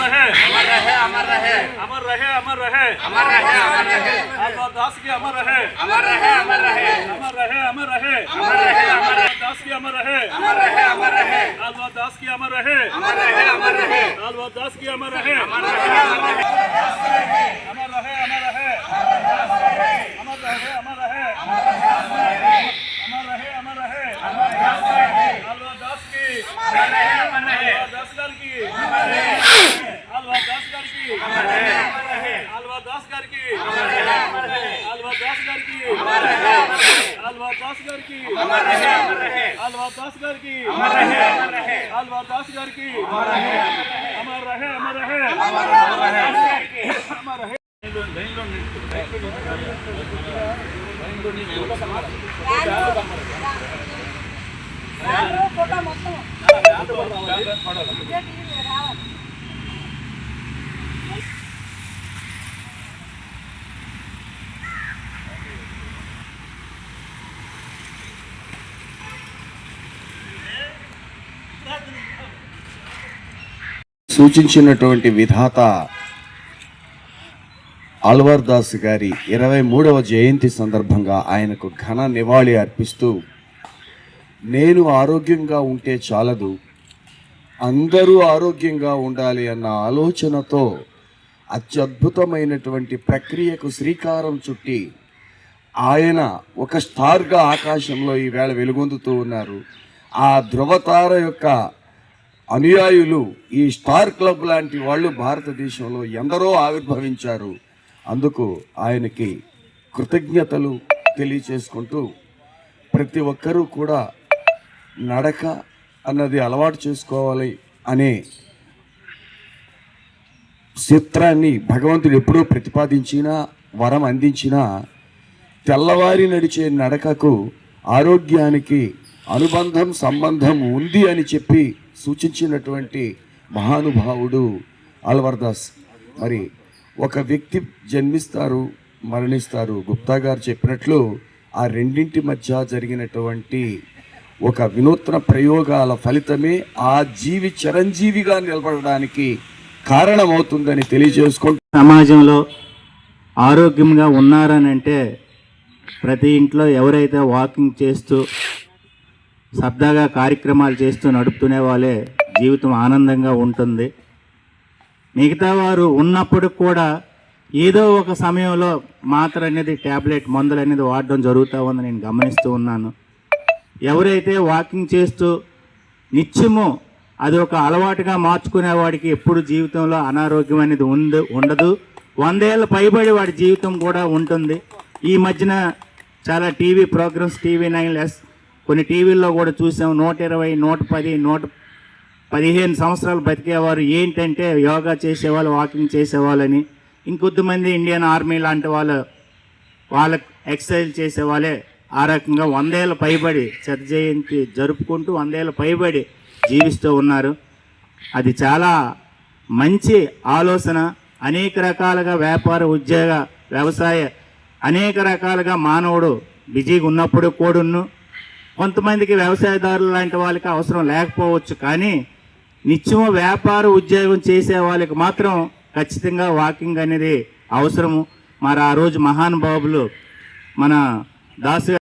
रहे अमर रहे अमर रहे अमर रहे अमर रहे अमर रहे अमर रहे आलवा दास की अमर रहे अमर रहे अमर रहे अमर रहे अमर रहे अमर रहे अमर रहे दास की अमर रहे अमर रहे अमर रहे आलवा दास की अमर रहे अमर रहे अमर रहे आलवा दास की अमर रहे अमर रहे अमर रहे दास गार की अमर रहे अलवार दास गार की अमर रहे अलवार दास गार की अमर रहे अमर रहे अमर रहे अमर रहे अमर रहे ఫోటో మొత్తం సూచించినటువంటి విధాత అల్వర్ దాస్ గారి ఇరవై మూడవ జయంతి సందర్భంగా ఆయనకు ఘన నివాళి అర్పిస్తూ నేను ఆరోగ్యంగా ఉంటే చాలదు. అందరూ ఆరోగ్యంగా ఉండాలి అన్న ఆలోచనతో అత్యద్భుతమైనటువంటి ప్రక్రియకు శ్రీకారం చుట్టి ఆయన ఒక స్టార్గా ఆకాశంలో ఈవేళ వెలుగొందుతూ ఉన్నారు. ఆ ధృవతార యొక్క అనుయాయులు ఈ స్టార్ క్లబ్ లాంటి వాళ్ళు భారతదేశంలో ఎందరో ఆవిర్భవించారు. అందుకు ఆయనకి కృతజ్ఞతలు తెలియచేసుకుంటూ ప్రతి ఒక్కరూ కూడా నడక అన్నది అలవాటు చేసుకోవాలి అనే చిత్రాన్ని భగవంతుడు ఎప్పుడూ ప్రతిపాదించినా వరం అందించినా తెల్లవారి నడిచే నడకకు ఆరోగ్యానికి అనుబంధం సంబంధం ఉంది అని చెప్పి సూచించినటువంటి మహానుభావుడు అల్వర్దాస్. మరి ఒక వ్యక్తి జన్మిస్తారు మరణిస్తారు. గుప్తా గారు చెప్పినట్లు ఆ రెండింటి మధ్య జరిగినటువంటి ఒక వినూత్న ప్రయోగాల ఫలితమే ఆ జీవి చిరంజీవిగా నిలబడడానికి కారణమవుతుందని తెలియజేసుకుంటూ సమాజంలో ఆరోగ్యంగా ఉన్నారని అంటే ప్రతి ఇంట్లో ఎవరైతే వాకింగ్ చేస్తూ సరదాగా కార్యక్రమాలు చేస్తూ నడుపుతునే వాళ్ళే జీవితం ఆనందంగా ఉంటుంది. మిగతా వారు ఉన్నప్పుడు కూడా ఏదో ఒక సమయంలో మాత్ర అనేది ట్యాబ్లెట్ మందులు అనేది వాడడం జరుగుతూ ఉందని నేను గమనిస్తూ ఉన్నాను. ఎవరైతే వాకింగ్ చేస్తూ నిత్యము అది ఒక అలవాటుగా మార్చుకునే వాడికి ఎప్పుడు జీవితంలో అనారోగ్యం అనేది ఉంది ఉండదు. వందేళ్ళ పైబడి వాడి జీవితం కూడా ఉంటుంది. ఈ మధ్యన చాలా టీవీ ప్రోగ్రామ్స్ టీవీ నైన్ లెస్ కొన్ని టీవీల్లో కూడా చూసాం నూట ఇరవై నూట పది నూట పదిహేను సంవత్సరాలు బతికేవారు. ఏంటంటే యోగా చేసేవాళ్ళు వాకింగ్ చేసేవాళ్ళని. ఇంకొద్దిమంది ఇండియన్ ఆర్మీ లాంటి వాళ్ళు వాళ్ళ ఎక్సర్సైజ్ చేసే వాళ్ళే ఆ రకంగా వందేళ్ళ పైబడి శత జయంతి జరుపుకుంటూ వందేళ్ళ పైబడి జీవిస్తూ ఉన్నారు. అది చాలా మంచి ఆలోచన. అనేక రకాలుగా వ్యాపార ఉద్యోగ వ్యవసాయ అనేక రకాలుగా మానవుడు బిజీగా ఉన్నప్పుడు కూడాను. కొంతమందికి వ్యవసాయదారులు లాంటి వాళ్ళకి అవసరం లేకపోవచ్చు కానీ నిత్యం వ్యాపార ఉద్యోగం చేసే వాళ్ళకి మాత్రం ఖచ్చితంగా వాకింగ్ అనేది అవసరము. మరి ఆ రోజు మహానుభావులు మన దాసు